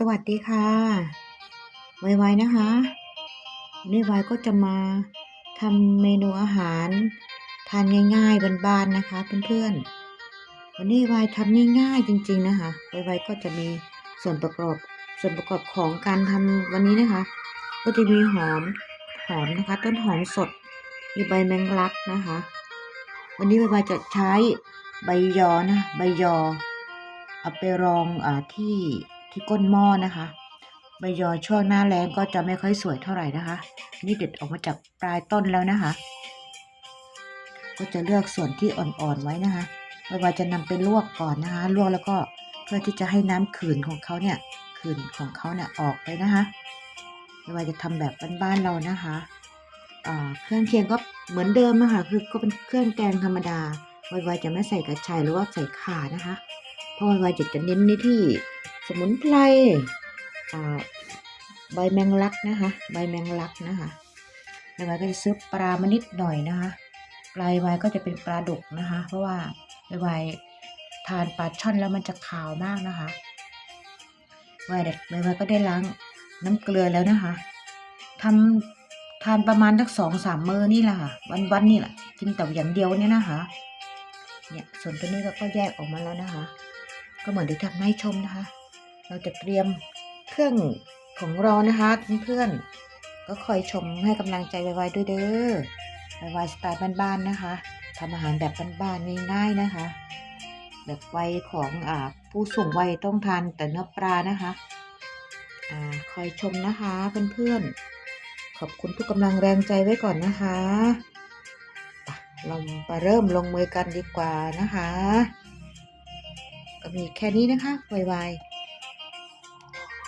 สวัสดีค่ะ ไวๆนะคะวันนี้ไวก็จะมาทำเมนูอาหาร ทานง่ายๆบ้านๆนะคะเพื่อนๆ วันนี้ไวทำง่ายๆจริง ๆนะคะไวๆก็จะมีส่วนประกอบส่วนประกอบของการทำวันนี้นะคะ ก็จะมีหอมหอมนะคะ ต้นหอมสดมีใบแมงลักนะคะ วันนี้ไวๆจะใช้ใบยอนะใบยอเอาไปรองอที่ ที่ก้นหม้อนะคะใบยอช่วงหน้าแล้งก็จะไม่ค่อยสวยเท่าไหร่นะคะ นี่เด็ดออกมาจากปลายต้นแล้วนะคะ ก็จะเลือกส่วนที่อ่อนๆไว้นะคะไม่ว่าจะนำไปลวกก่อนนะคะ ลวกแล้วก็เพื่อที่จะให้น้ำขืนของเขาเนี่ยขืนของเขาเนี่ยออกไปนะคะไม่ว่าจะทำแบบบ้านๆเรานะคะเครื่องเคียงก็เหมือนเดิมนะคะคือก็เป็นเครื่องแกงธรรมดาไวๆจะไม่ใส่กระชายหรือว่าใส่ข่านะคะ เพราะว่าจะจะเน้นในที่ สมุนไพรอ่าใบแมงลักนะคะ ใบแมงลักนะคะแล้วไว้ก็จะซื้อปลามานิดหน่อยนะคะ ปลายไว้ก็จะเป็นปลาดุกนะคะ เพราะว่าไว้ทานปลาช่อนแล้วมันจะขาวมากนะคะไว้เด็ดไว้ก็ได้ล้างน้ำเกลือแล้วนะคะทำทานประมาณสักสองสามมื้อนี่แหละค่ะ วันๆนี่แหละกินแต่อย่างเดียวเนี่ยนะคะ เนี่ยส่วนตัวนี้เราก็แยกออกมาแล้วนะคะ ก็เหมือนที่ทำให้ชมนะคะ เราจะเตรียมเครื่องของเรานะคะเพื่อนๆก็คอยชมให้กำลังใจไวๆด้วยเด้อไวๆสไตล์บ้านๆนะคะทำอาหารแบบบ้านๆง่ายๆนะคะ แบบวัยของอ่าผู้สูงวัยต้องทานแต่เนื้อปลานะคะอ่าคอยชมนะคะเพื่อนๆขอบคุณทุกกำลังแรงใจไว้ก่อนนะคะเรามาเริ่มลงมือกันดีกว่านะคะ ก็มีแค่นี้นะคะไวๆ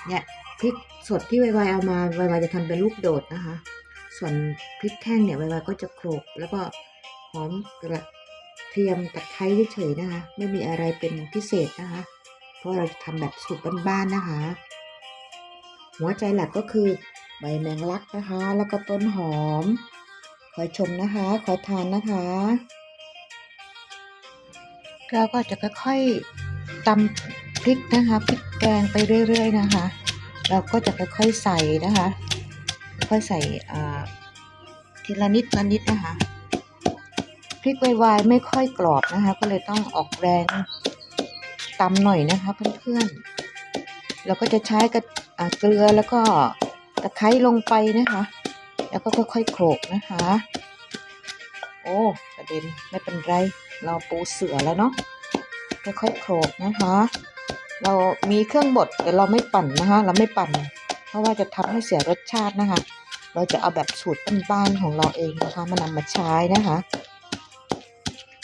เนี่ยพริกสดที่ไวๆเอามาไวๆจะทำเป็นลูกโดดนะคะ ส่วนพริกแท่งเนี่ยไวๆก็จะโขลกแล้วก็หอมกระเทียมตะไคร้เฉยๆนะคะ ไม่มีอะไรเป็นพิเศษนะคะ เพราะเราจะทำแบบสูตรบ้านๆนะคะ หัวใจหลักก็คือใบแมงลักนะคะ แล้วก็ต้นหอมคอยชมนะคะคอยทานนะคะเราก็จะค่อยๆตำ พริกนะคะพริกแกงไปเรื่อย ๆ นะคะ เราก็จะค่อยๆใส่นะคะ ค่อยใส่ทีละนิดละนิดนะคะพริกไวๆไม่ค่อยกรอบนะคะ ก็เลยต้องออกแรงตำหน่อยนะคะเพื่อนๆเราก็จะใช้กระเกลือแล้วก็ตะไคร้ลงไปนะคะ แล้วก็ค่อยๆโขลกนะคะ โอ้กระเด็นไม่เป็นไร เราปูเสือแล้วเนาะค่อยๆโขลกนะคะ เรามีเครื่องบดแต่เราไม่ปั่นนะคะ เราไม่ปั่น เพราะว่าจะทำให้เสียรสชาตินะคะ เราจะเอาแบบสูตรบ้านๆของเราเองนะคะ มานำมาใช้นะคะ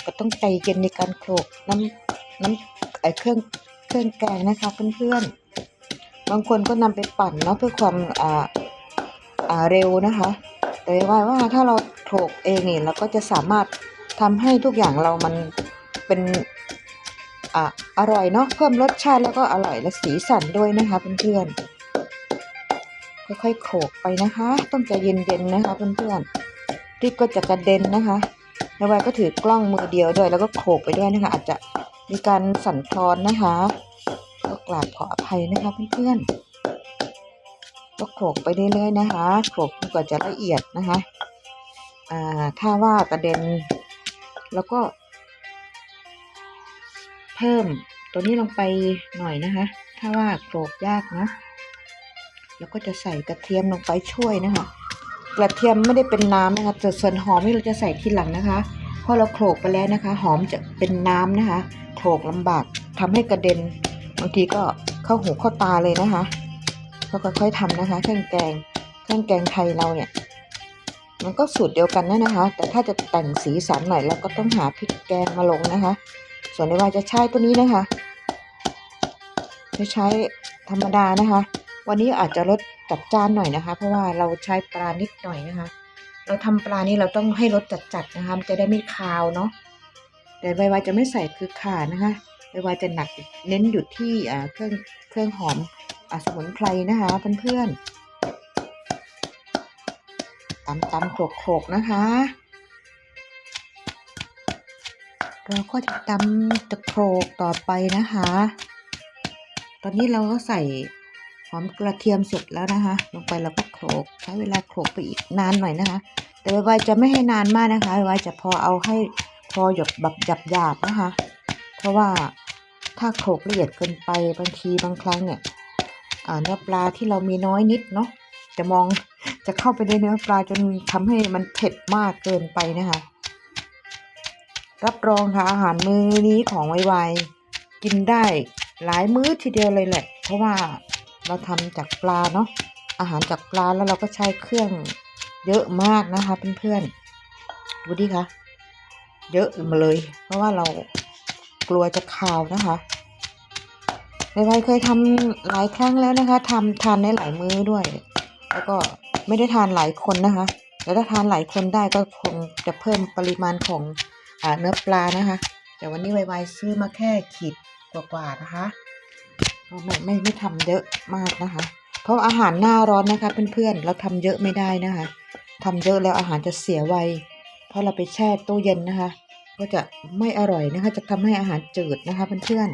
ก็ต้องใจเย็นในการโขลกน้ำน้ำไอเครื่องเครื่องแกงนะคะเพื่อนๆบางคนก็นำไปปั่นเนาะเพื่อความอ่าอ่าเร็วนะคะ แต่ว่าว่าถ้าเราโขลกเองเนี่ยเราก็จะสามารถทำให้ทุกอย่างเรามันเป็นอ่า อร่อยเนาะเพิ่มรสชาติแล้วก็อร่อยและสีสันด้วยนะคะเพื่อนๆค่อยๆโขลกไปนะคะ ต้องใจเย็นๆนะคะเพื่อนๆพริกก็จะกระเด็นนะคะแล้วไว้ก็ถือกล้องมือเดียวด้วย แล้วก็โขลกไปด้วยนะคะ อาจจะมีการสั่นคลอนนะคะก็กราบขออภัยนะคะเพื่อนๆก็โขลกไปเรื่อยๆนะคะโขลกจนกว่าจะละเอียดนะคะอ่าถ้าว่ากระเด็น แล้วก็ พิ่มตัวนี้ลงไปหน่อยนะคะ ถ้าว่าโขลกยากนะแล้วก็จะใส่กระเทียมลงไปช่วยนะคะ กระเทียมไม่ได้เป็นน้ำนะคะแต่ส่วนหอมนี่เราจะใส่ทีหลังนะคะเพราะเราโขลกไปแล้วนะคะ หอมจะเป็นน้ำนะคะโขลกลำบากทำให้กระเด็นบางทีก็เข้าหูเข้าตาเลยนะคะก็ค่อยๆทำนะคะ เครื่องแกงเครื่องแกงไทยเราเนี่ย มันก็สูตรเดียวกันนะนะคะ แต่ถ้าจะแต่งสีสันหน่อยเราก็ต้องหาพริกแกงมาลงนะคะ ส่วนในว่าจะใช้ตัวนี้นะคะ จะใช้ธรรมดานะคะ วันนี้อาจจะลดจัดจานหน่อยนะคะ เพราะว่าเราใช้ปลานิดหน่อยนะคะ เราทำปลานี้เราต้องให้รสจัดๆนะคะมันจะได้ไม่คาวเนาะแต่ใบวายจะไม่ใส่คือขานะคะใบวายจะหนักเน้นอยู่ที่เครื่องเครื่องหอมอ่าสมุนไพรนะคะเพื่อนๆตำตำโขลกโขลกนะคะ เราก็จะตำตะโขลกต่อไปนะคะ ตอนนี้เราก็ใส่หอมกระเทียมสร็จแล้วนะคะ ลงไปเราก็โขลกใช้เวลาโขลกไปอีกนานหน่อยนะคะ แต่ไวๆจะไม่ให้นานมากนะคะไวๆจะพอเอาให้พอหยดแบบหยับหยาบนะคะ เพราะว่าถ้าโขลกละเอียดเกินไปบางทีบางครั้งเนี่ยเนื้อปลาที่เรามีน้อยนิดเนาะจะมองจะเข้าไปในเนื้อปลาจนทำให้มันเผ็ดมากเกินไปนะคะ รับรองค่ะอาหารมื้อนี้ของไวๆกินได้หลายมื้อทีเดียวเลยแหละ เพราะว่าเราทำจากปลาเนาะอาหารจากปลาแล้วเราก็ใช้เครื่องเยอะมากนะคะเพื่อนๆดูดิคะเยอะมาเลย เพราะว่าเรากลัวจะคาวนะคะไวๆเคยทำหลายครั้งแล้วนะคะทำทานได้หลายมื้อด้วย แล้วก็ไม่ได้ทานหลายคนนะคะแล้วถ้าทานหลายคนได้ก็คงจะเพิ่มปริมาณของ เนื้อปลานะคะ แต่วันนี้ไวๆซื้อมาแค่ขีดกว่าๆนะคะก็ไม่ไม่ไม่ทำเยอะมากนะคะ เพราะอาหารหน้าร้อนนะคะ เพื่อนๆเราทำเยอะไม่ได้นะคะทำเยอะแล้วอาหารจะเสียไว เพราะเราไปแช่ตู้เย็นนะคะ ก็จะไม่อร่อยนะคะ จะทำให้อาหารจืดนะคะเพื่อน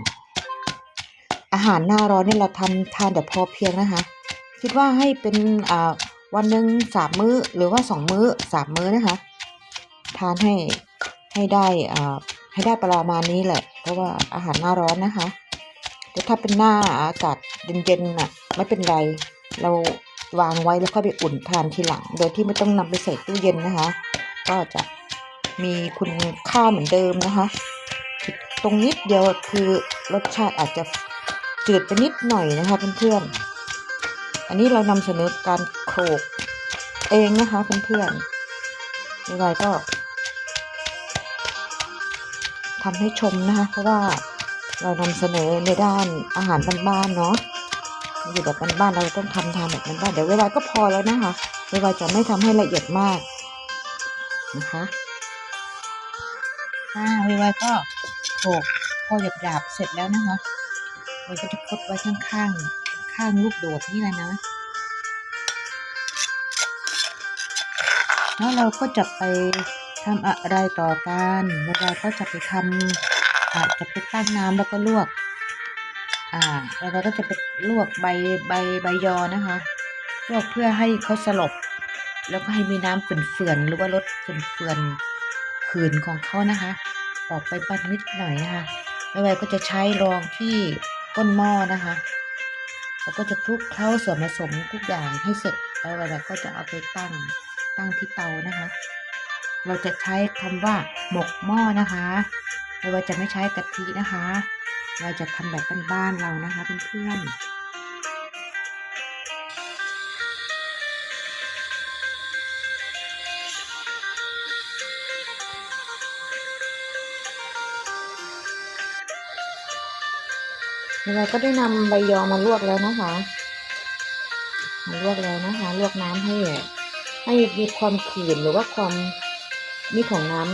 ๆอาหารหน้าร้อนนี่เราทำทานแต่พอเพียงนะคะ คิดว่าให้เป็นอ่าวันหนึ่งสามมื้อหรือว่าสองมื้อสามมื้อนะคะ ทานให้ ให้ได้อ่าให้ได้ประมาณนี้แหละ เพราะว่าอาหารหน้าร้อนนะคะ แต่ถ้าเป็นหน้าอากาศเย็นๆน่ะไม่เป็นไร เราวางไว้แล้วค่อยไปอุ่นทานทีหลัง โดยที่ไม่ต้องนำไปใส่ตู้เย็นนะคะ ก็จะมีคุณค่าเหมือนเดิมนะคะ ตรงนิดเดียวคือรสชาติอาจจะจืดไปนิดหน่อยนะคะเพื่อนๆ อันนี้เรานำเสนอการโขลกเองนะคะเพื่อนๆยังไงก็ ทำให้ชมนะคะ เพราะว่าเรานำเสนอในด้านอาหารบ้านๆเนาะอยู่แบบบ้านๆเราต้องทำทานแบบบ้านๆเดี๋ยวเวลาก็พอแล้วนะคะเวลาจะไม่ทำให้ละเอียดมากนะคะอ่าเวลาก็โขกพอหยาบๆเสร็จแล้วนะคะเราก็จะคดไว้ข้างๆข้างลูกโดดนี่แหละนะแล้วเราก็จะไป ทำอะไรต่อกันเราก็จะไปทำอาจจะไปตั้งน้ำแล้วก็ลวก อ่าแล้วเราก็จะไปลวกใบใบใบยอนะคะ ลวกเพื่อให้เขาสลบ แล้วก็ให้มีน้ำเฟื่อนๆหรือว่าลดเฟื่อนๆขืนของเขานะคะออกไปบ้างนิดหน่อยนะคะแล้วไว้ก็จะใช้รองที่ก้นหม้อนะคะแล้วก็จะคลุกเคล้าส่วนผสมทุกอย่างให้เสร็จแล้วเราก็จะเอาไปตั้งตั้งที่เตานะคะ เราจะใช้คำว่าหมกหม้อนะคะไม่ว่าจะไม่ใช้กะทินะคะ เราจะทำแบบบ้านๆเรานะคะเพื่อนๆเราก็ได้นำใบยอมาลวกแล้วนะคะมาลวกแล้วนะคะ ลวกน้ำให้ให้มีความขื่นหรือว่าความ นี่ของน้ำ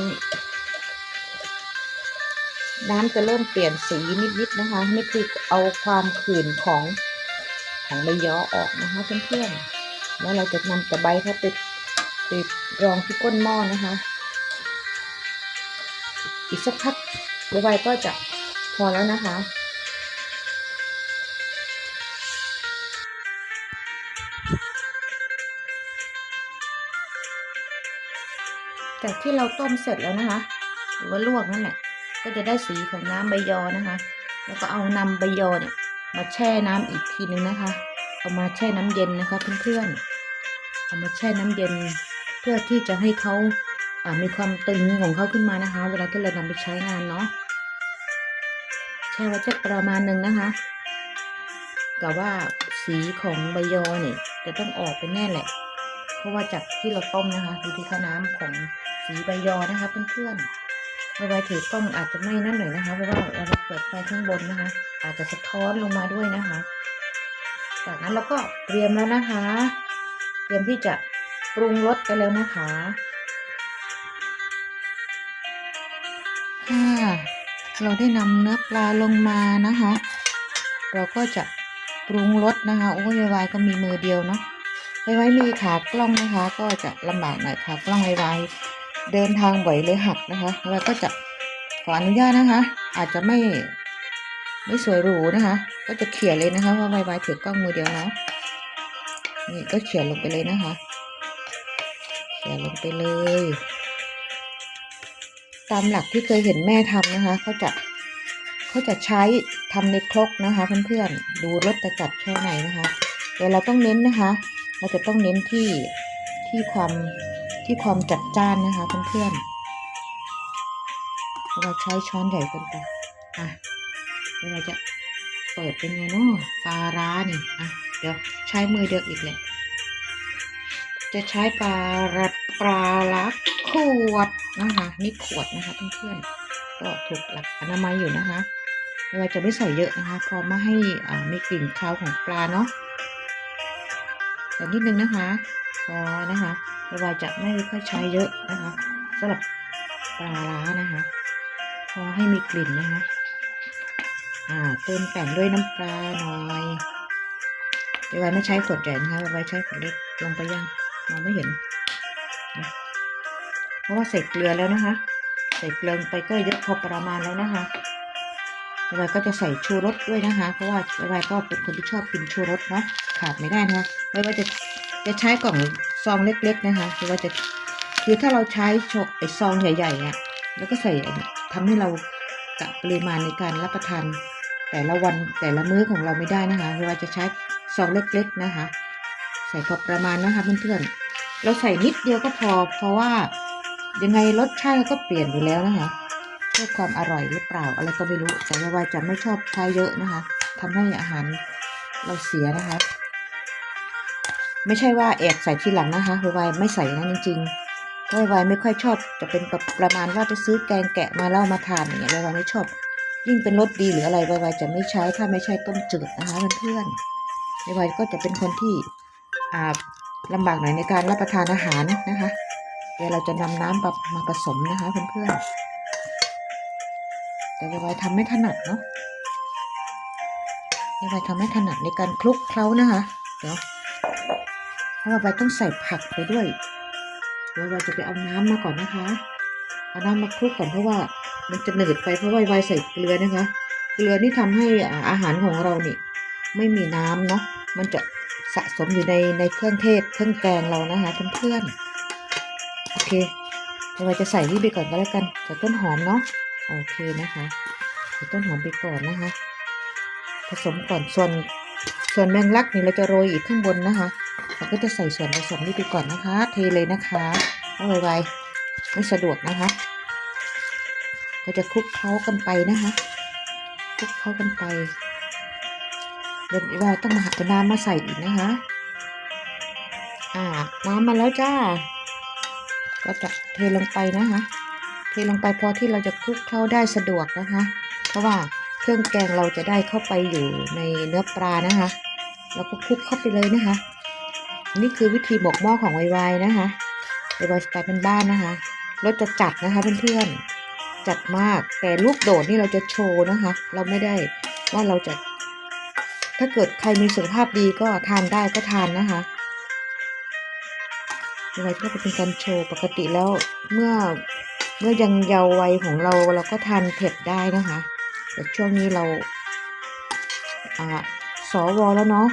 น้ำจะเริ่มเปลี่ยนสีนิดๆนะคะ นี่คือเอาความขื่นของของใบยอออกนะคะเพื่อนๆแล้วเราจะนำตะไบเข้าไปติดรองที่ก้นหม้อนะคะ อีกสักพักใบก็จะพอแล้วนะคะ จากที่เราต้มเสร็จแล้วนะคะ หรือว่าลวกนั่นแหละก็จะได้สีของน้ำใบยอนะคะ แล้วก็เอานำใบยอเนี่ยมาแช่น้ำอีกทีนึงนะคะ เอามาแช่น้ำเย็นนะคะเพื่อนๆ เอามาแช่น้ำเย็น เพื่อที่จะให้เขาอ่ามีความตึงของเขาขึ้นมานะคะ เวลาที่เรานำไปใช้งานเนาะแช่ไว้จะประมาณหนึ่งนะคะกับว่าสีของใบยอเนี่ยจะต้องออกเป็นแน่แหละ เพราะว่าจากที่เราต้มนะคะ ดูที่ค่าน้ำของ สีใบยอนะคะ เพื่อนๆไวๆถือกล้องอาจจะไม่นั่นหน่อยนะคะ เพราะว่าเราเปิดไฟข้างบนนะคะ อาจจะสะท้อนลงมาด้วยนะคะ จากนั้นเราก็เตรียมแล้วนะคะ เตรียมที่จะปรุงรสกันแล้วนะคะค่ะเราได้นำเนื้อปลาลงมานะคะ เราก็จะปรุงรสนะคะโอ้ยไวๆก็มีมือเดียวเนาะไว้ไว้มีขากล้องนะคะ ก็จะลำบากหน่อยขากล้องไว้ไว้ เดินทางบ่อยเลยหักนะคะแล้วก็จะขออนุญาตนะคะ อาจจะไม่ไม่สวยหรูนะคะ ก็จะเขี่ยเลยนะคะเพราะไวๆถือกล้องมือเดียวเนาะนี่ก็เขี่ยลงไปเลยนะคะเขี่ยลงไปเลย ตามหลักที่เคยเห็นแม่ทำนะคะเขาจะเขาจะใช้ทำในครกนะคะ เพื่อนๆดูรสจะจัดแค่ไหนนะคะแต่เราต้องเน้นนะคะ เราจะต้องเน้นที่ที่ความ ที่ความจัดจ้านนะคะเพื่อนๆเราใช้ช้อนใหญ่เกินไปอะเดี๋ยวเราจะเปิดเป็นไงเนาะปลาร้านี่อะเดี๋ยวใช้มือเดียวอีกเลยจะใช้ปลาระปลาลักขวดนะคะนี่ขวดนะคะเพื่อนๆก็ถูกหลักอนามัยอยู่นะคะเราจะไม่ใส่เยอะนะคะพอไม่ให้อ่ามีกลิ่นคาวของปลาเนาะแต่นิดนึงนะคะพอนะคะ เราจะไม่ค่อยใช้เยอะนะคะสำหรับปลาล้านะคะ พอให้มีกลิ่นนะคะอ่าเติมแต่งด้วยน้ำปลาหน่อยเดี๋ยวไว้ไม่ใช้ขวดใหญ่นะคะไว้ใช้ขวดเล็กลงไปยังมองไม่เห็น เพราะว่าใส่เกลือแล้วนะคะ ใส่เกลือไปก็เยอะพอประมาณแล้วนะคะไว้ก็จะใส่ชูรสด้วยนะคะ เพราะว่าไว้ก็เป็นคนที่ชอบกินชูรสเนาะขาดไม่ได้นะคะไว้ว่าจะจะใช้กล่อง ซองเล็ก ๆ นะคะคือว่าจะคือถ้าเราใช้โชไอซองใหญ่ๆอะแล้วก็ใส่ทำให้เรากะปริมาณในการรับประทาน แต่ละวันแต่ละมื้อของเราไม่ได้นะคะเราจะใช้ซองเล็ก ๆ นะคะ ใส่พอประมาณนะคะเพื่อนๆเราใส่นิดเดียวก็พอ เพราะว่ายังไงรสชาติก็เปลี่ยนอยู่แล้วนะคะเพื่อความอร่อยหรือเปล่าอะไรก็ไม่รู้แต่ว่าจะไม่ชอบใช้เยอะนะคะทำให้อาหารเราเสียนะคะ ไม่ใช่ว่าแอบใส่ทีหลังนะคะวายไม่ใส่นะจริงๆเพราะวายไม่ค่อยชอบจะเป็นแบบประมาณว่าไปซื้อแกงแกะมาแล้วเอามาทานอย่างเงี้ยวายไม่ชอบ ยิ่งเป็นรสดีหรืออะไรไวๆจะไม่ใช้ถ้าไม่ใช่ต้มจืดนะคะเพื่อนๆไวก็จะเป็นคนที่อ่าลำบากหน่อยในการรับประทานอาหารนะคะเดี๋ยวเราจะนำน้ำมามาผสมนะคะเพื่อนๆแต่ไวๆทำไม่ถนัดเนาะไวๆทำไม่ถนัดในการคลุกเคล้านะคะเดี๋ยว ราะว่าไวต้องใส่ผักไปด้วยเดี๋ยวไวจะไปเอาน้ำมาก่อนนะคะ เอาน้ำมาคลุกก่อนเพราะว่ามันจะหนืดไปเพราะว่าไวใส่เกลือนะคะ เกลือนี่ทำให้อาหารของเรานี่ ไม่มีน้ำเนาะ มันจะสะสมอยู่ในในเครื่องเทศเครื่องแกงเรานะคะเพื่อนๆ โอเคเดี๋ยวเราจะใส่นี่ไปก่อนก็แล้วกันใส่ต้นหอมเนาะ โอเคนะคะใส่ต้นหอมไปก่อนนะคะ ผสมก่อนส่วนส่วนแมงลักนี่เราจะโรยอีกข้างบนนะคะ เราก็จะใส่ส่วนผสมนี่ไปก่อนนะคะ เทเลยนะคะเอาไวๆไม่สะดวกนะคะ ก็จะคลุกเคล้ากันไปนะคะคลุกเคล้ากันไปเดี๋ยวเราต้องมาหักน้ำมาใส่อีกนะคะ อ่า น้ำมาแล้วจ้า ก็จะเทลงไปนะคะ เทลงไปพอที่เราจะคลุกเคล้าได้สะดวกนะคะ เพราะว่าเครื่องแกงเราจะได้เข้าไปอยู่ในเนื้อปลานะคะเราก็คลุกเข้าไปเลยนะคะ นี่คือวิธีหมกหม้อของไวๆนะคะไวๆสไตล์เป็นบ้านนะคะรสจะจัดนะคะเพื่อนๆจัดมากแต่ลูกโดดนี่เราจะโชว์นะคะ เราไม่ได้ว่าเราจะ ถ้าเกิดใครมีสุขภาพดีก็ทานได้ก็ทานนะคะอะไรก็จะเป็นการโชว์ปกติแล้วเมื่อเมื่อยังเยาว์วัยของเราเราก็ทานเผ็ดได้นะคะ แต่ช่วงนี้เราอ่าสวแล้วเนาะ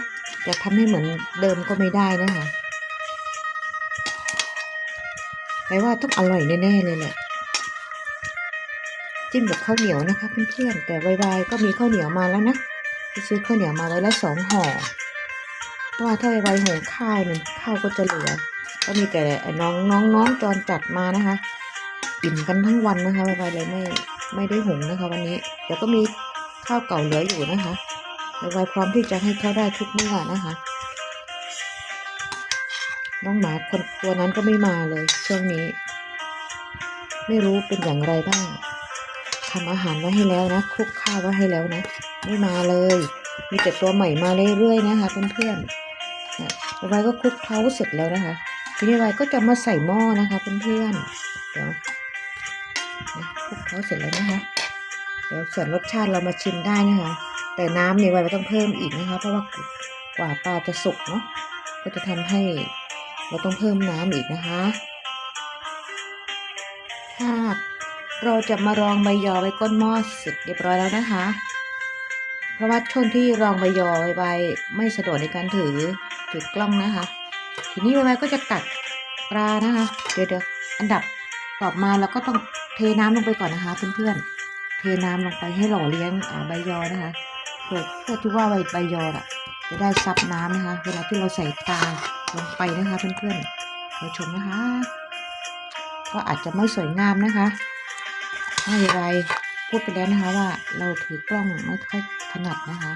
จะทำให้เหมือนเดิมก็ไม่ได้นะคะแปลว่าต้องอร่อยแน่ๆเลยแหละจิ้มกับข้าวเหนียวนะคะเพื่อนๆแต่ไวๆก็มีข้าวเหนียวมาแล้วนะไปซื้อข้าวเหนียวมาไว้แล้วสองห่อเพราะว่าถ้าไวๆหุงข้าวเนี่ยข้าวก็จะเหลือ ก็มีแต่น้องน้องน้องจรจัดมานะคะอิ่มกันทั้งวันนะคะไวๆเลยไม่ไม่ได้หุงนะคะ วันนี้แต่ก็มีข้าวเก่าเหลืออยู่นะคะ ไวๆพร้อมที่จะให้เขาได้ทุกเมื่อนะคะ น้องหมาคนตัวนั้นก็ไม่มาเลยช่วงนี้ ไม่รู้เป็นอย่างไรบ้างทำอาหารไว้ให้แล้วนะคลุกข้าวไว้ให้แล้วนะ ไม่มาเลย มีแต่ตัวใหม่มาเรื่อยๆนะคะเพื่อนๆไวก็คลุกเคล้าเสร็จแล้วนะคะทีนี้ไวก็จะมาใส่หม้อนะคะเพื่อนๆเดี๋ยวคลุกเคล้าเสร็จแล้วนะคะเดี๋ยวส่วนรสชาติเรามาชิมได้นะคะ แต่น้ำเนี่ยไวต้องเพิ่มอีกนะคะ เพราะว่ากว่าปลาจะสุกเนาะก็จะทำให้เราต้องเพิ่มน้ำอีกนะคะถ้าเราจะมารองใบยอไว้ก้นหม้อเสร็จเรียบร้อยแล้วนะคะ เพราะว่าช่วงที่รองใบยอใบใบไม่สะดวกในการถือถือกล้องนะคะ ทีนี้ใบใบก็จะตักปลานะคะ เดี๋ยวเดี๋ยวอันดับต่อมาเราก็ต้องเทน้ำลงไปก่อนนะคะเพื่อนๆเทน้ำลงไปให้หล่อเลี้ยงใบยอนะคะ เพื่อเพื่อที่ว่าใบใบยออะจะได้ซับน้ำนะคะ เวลาที่เราใส่ปลาลงไปนะคะเพื่อนๆเราชมนะคะ ก็อาจจะไม่สวยงามนะคะไม่เป็นไรพูดไปแล้วนะคะว่าเราถือกล้องไม่ค่อยถนัดนะคะ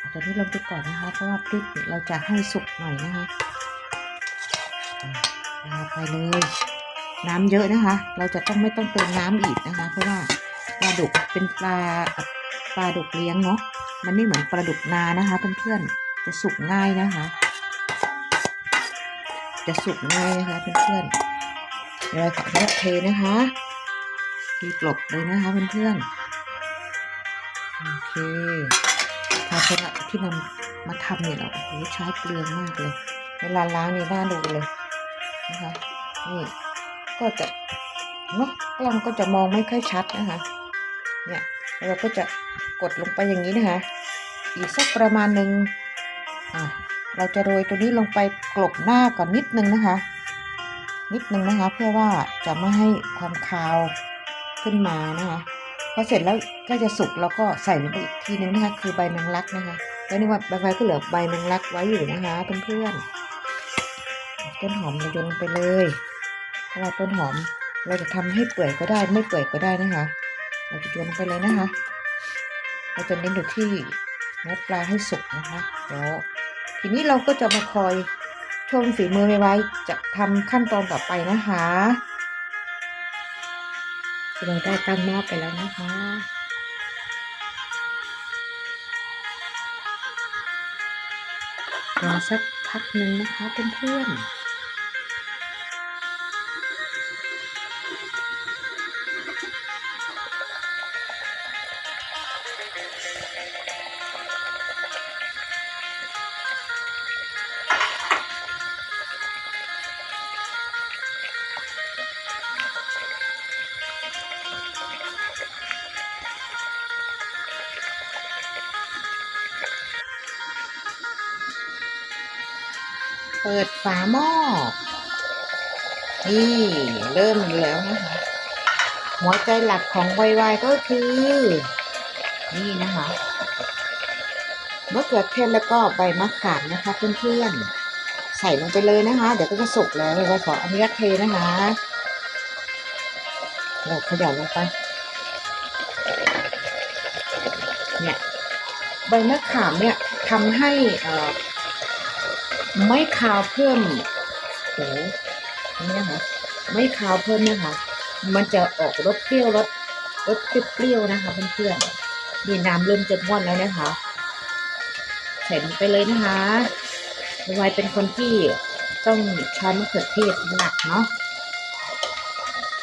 อาตัวนี้ลงไปก่อนนะคะ เพราะว่าพริกเราจะให้สุกหน่อยนะคะอ่าไปเลย น้ำเยอะนะคะ เราจะต้องไม่ต้องเติมน้ำอีกนะคะ เพราะว่า ปลาดุกเป็นปลาปลาดุกเลี้ยงเนาะมันไม่เหมือนปลาดุกนานะคะเพื่อนๆจะสุกง่ายนะคะ จะสุกง่ายนะคะเพื่อนๆเดี๋ยวเราขออนุญาตเทนะคะทีกลบเลยนะคะเพื่อนๆโอเคภาชนะที่นำมาทำเนี่ยเราโอ้โหใช้เปลืองมากเลย เวลาล้างนี่น่าดูเลยนะคะนี่ก็จะเนาะกล้องก็จะมองไม่ค่อยชัดนะคะ เนี่ยเราก็จะกดลงไปอย่างนี้นะคะ อีกสักประมาณหนึ่งอะเราจะโรยตัวนี้ลงไปกลบหน้าก่อนนิดนึงนะคะ นิดนึงนะคะ เพื่อว่าจะไม่ให้ความคาวขึ้นมานะคะพอเสร็จแล้วก็จะสุกแล้วก็ใส่ลงไปอีกทีนึงนะคะ คือใบแมงลักนะคะแล้วนี่ว่าใบไฟก็เหลือใบแมงลักไว้อยู่นะคะเพื่อนๆต้นหอมเราโยนลงไปเลยเพราะว่าต้นหอมเราจะทำให้เปื่อยก็ได้ไม่เปื่อยก็ได้นะคะ เราจะโยนไปเลยนะคะเราจะเน้นอยู่ที่เนื้อปลาให้สุกนะคะเดี๋ยวทีนี้เราก็จะมาคอยชมฝีมือไว้จะทำขั้นตอนต่อไปนะคะเราได้ตั้งหม้อไปแล้วนะคะรอสักพักหนึ่งนะคะเพื่อนๆ เริ่มแล้วนะคะหัวใจหลักของไวๆก็คือ นี่นะคะมะเขือเทศแล้วก็ใบมะขามนะคะเพื่อนๆใส่ลงไปเลยนะคะ เดี๋ยวก็จะสุกแล้วไวๆขออนุญาตเทนะคะเราขยับลงไปเนี่ยใบมะขามเนี่ยทำให้อ่อไม่คาวเพิ่มโอ้นี่นะคะ ไม่คาวเพิ่มนะคะ มันจะออกรสเปรี้ยวรสรสเปรี้ยวๆนะคะเพื่อนๆนี่น้ำเริ่มจะม้วนแล้วนะคะใส่ลงไปเลยนะคะวายเป็นคนที่ต้องใช้มะเขือเทศหนักเนาะ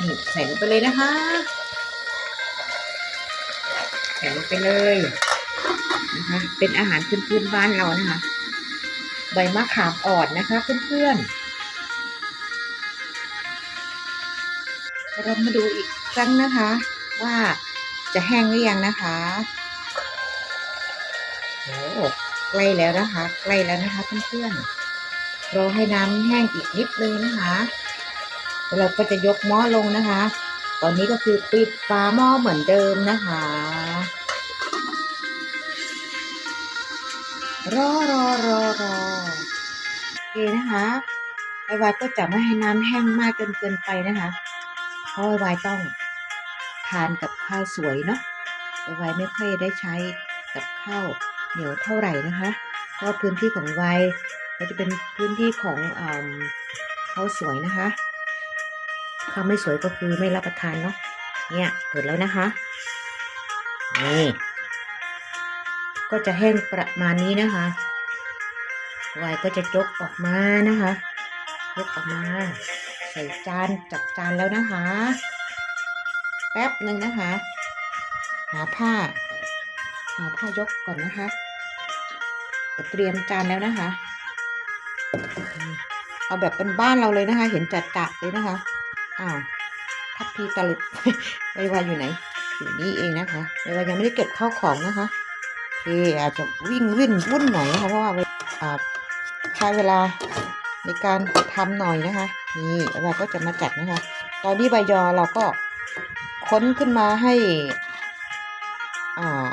นี่ใส่ลงไปเลยนะคะ ใส่ลงไปเลยนะคะ เป็นอาหารพื้นๆบ้านเรานะคะ ใบมะขามอ่อนนะคะเพื่อนๆ เรามาดูอีกครั้งนะคะ ว่าจะแห้งหรือยังนะคะโอ้ใกล้แล้วนะคะ ใกล้แล้วนะคะเพื่อนๆรอให้น้ำแห้งอีกนิดนึงนะคะแล้วเราก็จะยกหม้อลงนะคะ ตอนนี้ก็คือปิดฝาหม้อเหมือนเดิมนะคะ รอรอรอรอโอเคนะคะไอวายก็จะไม่ให้น้ำแห้งมากจนเกินไปนะคะ เพราะไวายต้องทานกับข้าวสวยเนาะไวายไม่ค่อยได้ใช้กับข้าวเหนียวเท่าไหร่นะคะเพราะพื้นที่ของไวายก็จะเป็นพื้นที่ของอข้าวสวยนะคะข้าวไม่สวยก็คือไม่รับประทานเนาะเนี่ยเปิดแล้วนะคะนี่ก็จะแห้งประมาณนี้นะคะวายก็จะยกออกมานะคะยกออกมา ใส่จานจัดจานแล้วนะคะ แป๊บหนึ่งนะคะ หาผ้า หาผ้ายกก่อนนะคะเตรียมจานแล้วนะคะ เอาแบบเป็นบ้านเราเลยนะคะ เห็นจัดจัดเลยนะคะอ้าวทัพพีตะลุดไวๆอยู่ไหนอยู่นี่เองนะคะเวลายังไม่ได้เก็บข้าวของนะคะโอเคอาจจะวิ่งวิ่นวุ่นหน่อยนะคะเพราะว่าอ่าใช้เวลา ในการทำหน่อยนะคะ นี่เราก็จะมาจัดนะคะ ตอนนี้ใบยอเราก็ค้นขึ้นมาให้อ่า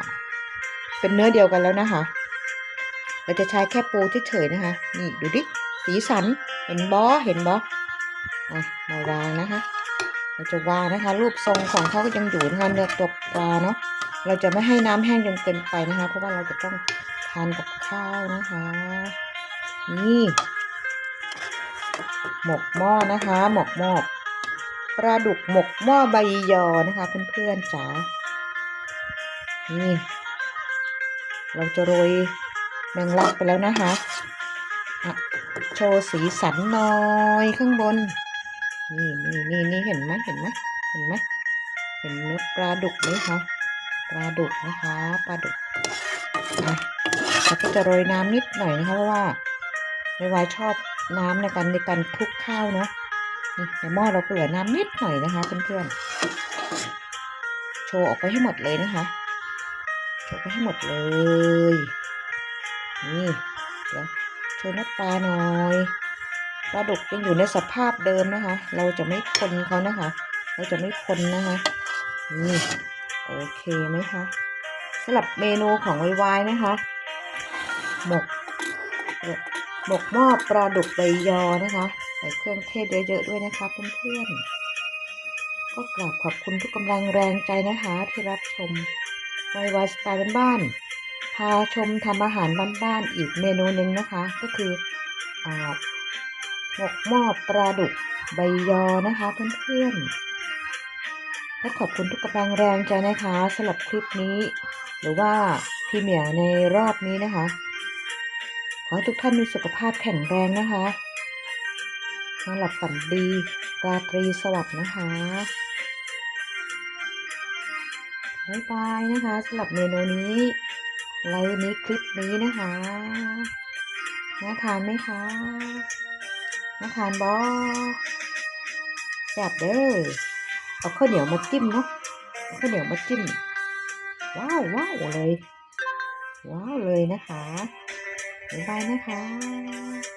เป็นเนื้อเดียวกันแล้วนะคะ เราจะใช้แค่ปูเฉยๆนะคะ นี่ดูดิสีสันเห็นบอเห็นบออะมาวางนะคะ เราจะวางนะคะ รูปทรงของเขาก็ยังอยู่นะคะเนื้อตัวปลาเนาะเราจะไม่ให้น้ำแห้งจนเกินไปนะคะ เพราะว่าเราจะต้องทานกับข้าวนะคะ นี่ หมกหม้อนะคะ หมกหม้อปลาดุกหมกหม้อใบยอนะคะเพื่อนๆจ๋านี่ เราจะโรยแมงลักไปแล้วนะคะอะโชว์สีสันหน่อยข้างบน นี่นี่นี่นี่เห็นไหมเห็นไหมเห็นไหมเห็นเนื้อปลาดุกไหมคะปลาดุกนะคะปลาดุกนะเราก็จะโรยน้ำนิดหน่อยนะคะเพราะว่าในวายชอบ น้ำในการในการคลุกข้าวเนาะนี่ในหม้อเราเหลือน้ำนิดหน่อยนะคะเพื่อนๆโชว์ออกไปให้หมดเลยนะคะโชว์ไปให้หมดเลยนี่เดี๋ยวโชว์น้ำปลาหน่อยปลาดุกยังอยู่ในสภาพเดิมนะคะ เราจะไม่คนเขานะคะ เราจะไม่คนนะคะนี่โอเคไหมคะสำหรับเมนูของไวๆนะคะหมก หมกหม้อปลาดุกใบยอนะคะ ใส่เครื่องเทศเยอะๆด้วยนะคะเพื่อนๆ ก็กราบขอบคุณทุกกำลังแรงใจนะคะ ที่รับชมไวไวสไตล์บ้านๆพาชมทำอาหารบ้านๆอีกเมนูหนึ่งนะคะ ก็คือหมกหม้อปลาดุกใบยอนะคะเพื่อนๆและขอบคุณทุกกำลังแรงใจนะคะสำหรับคลิปนี้ หรือว่าพี่เหมียในรอบนี้นะคะ อให้ทุกท่านมีสุขภาพแข็งแรงนะคะนอนหลับฝันดี ราตรีสวัสดิ์นะคะบายบายนะคะสำหรับเมนูนี้ไลน์นี้คลิปนี้นะคะน่าทานไหมคะน่าทานบอแซ่บเด้อเอาข้าวเหนียวมาจิ้มเนาะข้าวเหนียวมาจิ้ม ว้าวว้าวเลย ว้าวเลยนะคะ บ๊ายบายนะคะ